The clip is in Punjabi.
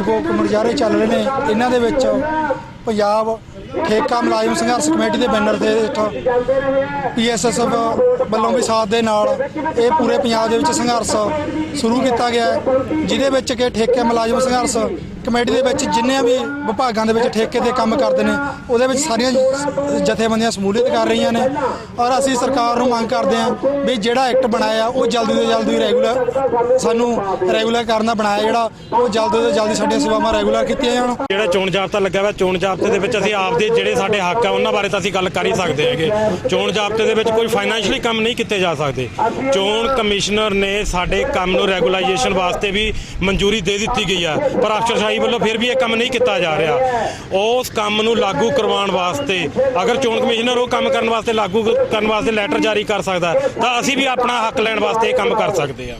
ਭਰਤੀ ਕੋ ਮੁਜ਼ਾਹਰੇ ਚੱਲ ਰਹੇ ਨੇ। ਇਹਨਾਂ ਦੇ ਵਿੱਚ ਪੰਜਾਬ ਠੇਕਾ ਮੁਲਾਜ਼ਮ ਸੰਘਰਸ਼ ਕਮੇਟੀ ਦੇ ਬੈਨਰ ਦੇ ਤੇ ਪੀਐਸਐਸਐਫ ਵੱਲੋਂ ਵੀ ਸਾਥ ਦੇ ਨਾਲ ਇਹ ਪੂਰੇ ਪੰਜਾਬ ਦੇ ਵਿੱਚ ਸੰਘਰਸ਼ ਸ਼ੁਰੂ ਕੀਤਾ ਗਿਆ ਜਿਹਦੇ ਵਿੱਚ ਕਿ ਠੇਕੇ ਮੁਲਾਜ਼ਮ ਸੰਘਰਸ਼ ਕਮੇਟੀ ਦੇ ਵਿੱਚ ਜਿੰਨੇ ਵੀ ਵਿਭਾਗਾਂ ਦੇ ਵਿੱਚ ਠੇਕੇ ਤੇ ਕੰਮ ਕਰਦੇ ਨੇ, ਉਹਦੇ ਵਿੱਚ ਸਾਰੀਆਂ ਜਥੇਬੰਦੀਆਂ ਸਮੂਲੀਅਤ ਕਰ ਰਹੀਆਂ ਨੇ। ਔਰ ਅਸੀਂ ਸਰਕਾਰ ਨੂੰ ਮੰਗ ਕਰਦੇ ਹਾਂ ਵੀ ਜਿਹੜਾ ਐਕਟ ਬਣਾਇਆ, ਉਹ ਜਲਦੀ ਤੋਂ ਜਲਦੀ ਰੈਗੂਲਰ ਸਾਨੂੰ ਰੈਗੂਲਰ ਕਰਨਾ ਬਣਾਇਆ ਜਿਹੜਾ, ਉਹ ਜਲਦੀ ਤੋਂ ਜਲਦੀ ਸਾਡੀਆਂ ਸੇਵਾਵਾਂ ਰੈਗੂਲਰ ਕੀਤੀਆਂ ਜਾਣ। ਜਿਹੜਾ ਚੋਣ ਜਾਬਤਾ ਲੱਗਾ ਹੋਇਆ, ਚੋਣ ਜਾਬਤੇ ਦੇ ਵਿੱਚ ਅਸੀਂ ਆਪਦੇ ਜਿਹੜੇ ਸਾਡੇ ਹੱਕ ਆ, ਉਹਨਾਂ ਬਾਰੇ ਤਾਂ ਅਸੀਂ ਗੱਲ ਕਰ ਹੀ ਸਕਦੇ ਹੈਗੇ। ਚੋਣ ਜਾਬਤੇ ਦੇ ਵਿੱਚ ਕੋਈ ਫਾਈਨੈਂਸ਼ੀਅਲੀ ਕੰਮ ਨਹੀਂ ਕੀਤੇ ਜਾ ਸਕਦੇ। ਚੋਣ ਕਮਿਸ਼ਨਰ ਨੇ ਸਾਡੇ ਕੰਮ ਨੂੰ ਰੈਗੂਲਾਈਜੇਸ਼ਨ ਵਾਸਤੇ ਵੀ ਮਨਜ਼ੂਰੀ ਦੇ ਦਿੱਤੀ ਗਈ ਆ, ਪਰ ਅਫਸਰਸ਼ਾਹੀ ਵੱਲੋਂ ਫਿਰ ਵੀ ਇਹ ਕੰਮ ਨਹੀਂ ਕੀਤਾ ਜਾ ਰਿਹਾ। ਉਸ ਕੰਮ ਨੂੰ ਲਾਗੂ ਕਰਵਾਉਣ ਵਾਸਤੇ, ਅਗਰ ਚੋਣ ਕਮਿਸ਼ਨਰ ਉਹ ਕੰਮ ਕਰਨ ਵਾਸਤੇ ਲਾਗੂ ਕਰਨ ਵਾਸਤੇ ਲੈਟਰ ਜਾਰੀ ਕਰ ਸਕਦਾ ਤਾਂ ਅਸੀਂ ਵੀ ਆਪਣਾ ਹੱਕ ਲੈਣ ਵਾਸਤੇ ਇਹ ਕੰਮ ਕਰ ਸਕਦੇ ਆ